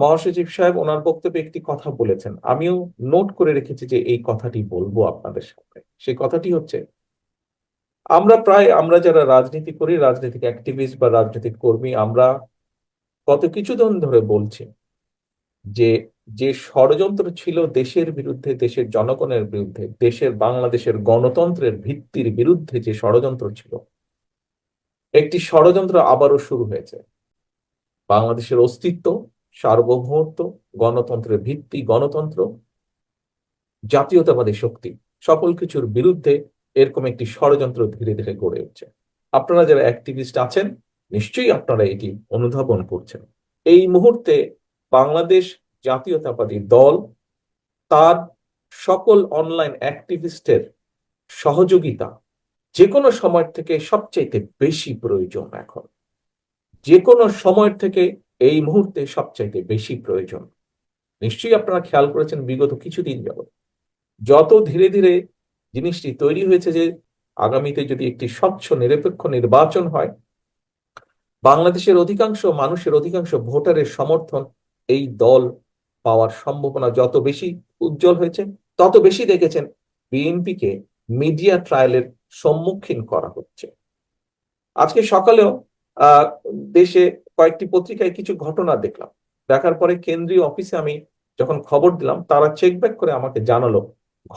মহাসচিব সাহেব ওনার বক্তব্যে একটি কথা বলেছেন। আমিও নোট করে রেখেছি যে এই কথাটি বলব আপনাদের সামনে। সেই কথাটি হচ্ছে, আমরা প্রায়, আমরা যারা রাজনীতি করি, রাজনৈতিক অ্যাক্টিভিস্ট বা রাজনৈতিক কর্মী, আমরা গত কিছুদিন ধরে বলছি যে যে ষড়যন্ত্র ছিল দেশের বিরুদ্ধে, দেশের জনগণের বিরুদ্ধে, দেশের বাংলাদেশের গণতন্ত্রের ভিত্তির বিরুদ্ধে যে ষড়যন্ত্র ছিল, একটি ষড়যন্ত্র আবারও শুরু হয়েছে। বাংলাদেশের অস্তিত্ব, সার্বভৌমত্ব, গণতন্ত্রের ভিত্তি, গণতন্ত্র, জাতীয়তাবাদী শক্তি, সকল কিছুর বিরুদ্ধে এরকম একটি ষড়যন্ত্র ধীরে ধীরে গড়ে উঠছে। আপনারা যারা অ্যাক্টিভিস্ট আছেন, নিশ্চয়ই আপনারা এটি অনুধাবন করছেন। এই মুহূর্তে বাংলাদেশ জাতীয়তাবাদী দল তার সকল অনলাইন অ্যাক্টিভিস্টের সহযোগিতা যে কোনো সময় থেকে সবচাইতে বেশি প্রয়োজন এখন। যে কোনো সময় থেকে এই মুহূর্তে সবচাইতে বেশি প্রয়োজন। নিশ্চয়ই আপনারা খেয়াল করেছেন বিগত কিছুদিন যাবত যত ধীরে ধীরে জিনিসটি তৈরি হয়েছে যে, আগামীতে যদি একটি স্বচ্ছ, নিরপেক্ষ নির্বাচন হয়, বাংলাদেশের অধিকাংশ মানুষের অধিকাংশ ভোটারের সমর্থন এই দল পাওয়ার সম্ভাবনা যত বেশি উজ্জ্বল হয়েছে, তত বেশি দেখেছেন বিএনপিকে মিডিয়া ট্রায়ালের সম্মুখীন করা হচ্ছে। আজকে সকালেও দেশে কয়েকটি পত্রিকায় কিছু ঘটনা দেখলাম। দেখার পরে কেন্দ্রীয় অফিসে আমি যখন খবর দিলাম, তারা চেক ব্যাক করে আমাকে জানালো,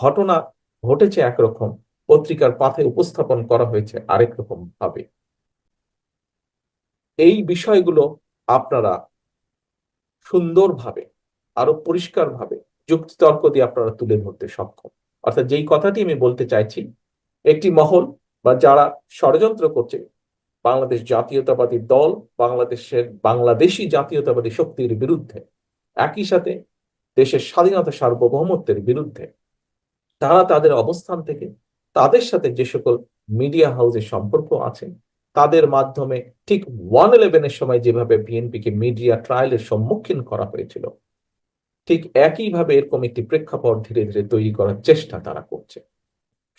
ঘটনা ঘটেছে একরকম, পত্রিকার পাথে উপস্থাপন করা হয়েছে আরেক রকম ভাবে। এই বিষয়গুলো আপনারা সুন্দরভাবে, আরও পরিষ্কারভাবে যুক্তিতর্ক দিয়ে আপনারা তুলে ধরতে সক্ষম। অর্থাৎ যেই কথাটি আমি বলতে চাইছি, একটি মহল বা যারা ষড়যন্ত্র করছে বাংলাদেশ জাতীয়তাবাদী দল, বাংলাদেশের বাংলাদেশি জাতীয়তাবাদী শক্তির বিরুদ্ধে। একই সাথে দেশের স্বাধীনতা সার্বভৌমত্বের বিরুদ্ধে। তারা তাদের অবস্থান থেকে তাদের সাথে যে সকল মিডিয়া হাউসের সম্পর্ক আছে, তাদের মাধ্যমে ঠিক ওয়ান ইলেভেনের সময় যেভাবে বিএনপিকে মিডিয়া ট্রায়ালের সম্মুখীন করা হয়েছিল, ঠিক একইভাবে এরকম একটি প্রেক্ষাপট ধীরে ধীরে তৈরি করার চেষ্টা তারা করছে।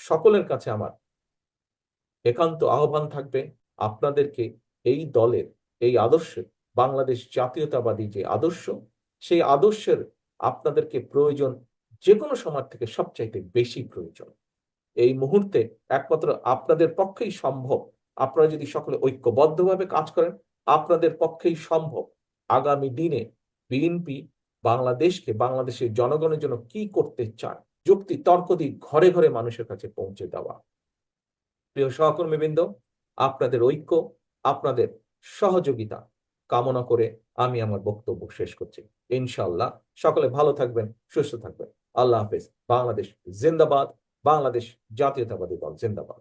সকলের কাছে আমার একান্ত আহ্বান থাকবে আপনাদেরকে এই দলের, এই আদর্শের, বাংলাদেশ জাতীয়তাবাদী যে আদর্শ, সেই আদর্শের আপনাদেরকে প্রয়োজন যে কোনো সময় থেকে সবচাইতে বেশি প্রয়োজন। এই মুহূর্তে একমাত্র আপনাদের পক্ষেই সম্ভব আপনারা যদি সকলে ঐক্যবদ্ধভাবে কাজ করেন, আপনাদের পক্ষেই সম্ভব আগামী দিনে বিএনপি বাংলাদেশকে, বাংলাদেশের জনগণের জন্য কি করতে চায়, যুক্তি তর্ক দিয়ে ঘরে ঘরে মানুষের কাছে পৌঁছে দেওয়া। প্রিয় সহকর্মীবৃন্দ আপনাদের ঐক্য, আপনাদের সহযোগিতা কামনা করে আমি আমার বক্তব্য শেষ করছি। ইনশাল্লাহ সকলে ভালো থাকবেন, সুস্থ থাকবেন। আল্লাহ হাফেজ। বাংলাদেশ জিন্দাবাদ, বাংলাদেশ জাতীয়তাবাদী দল জিন্দাবাদ।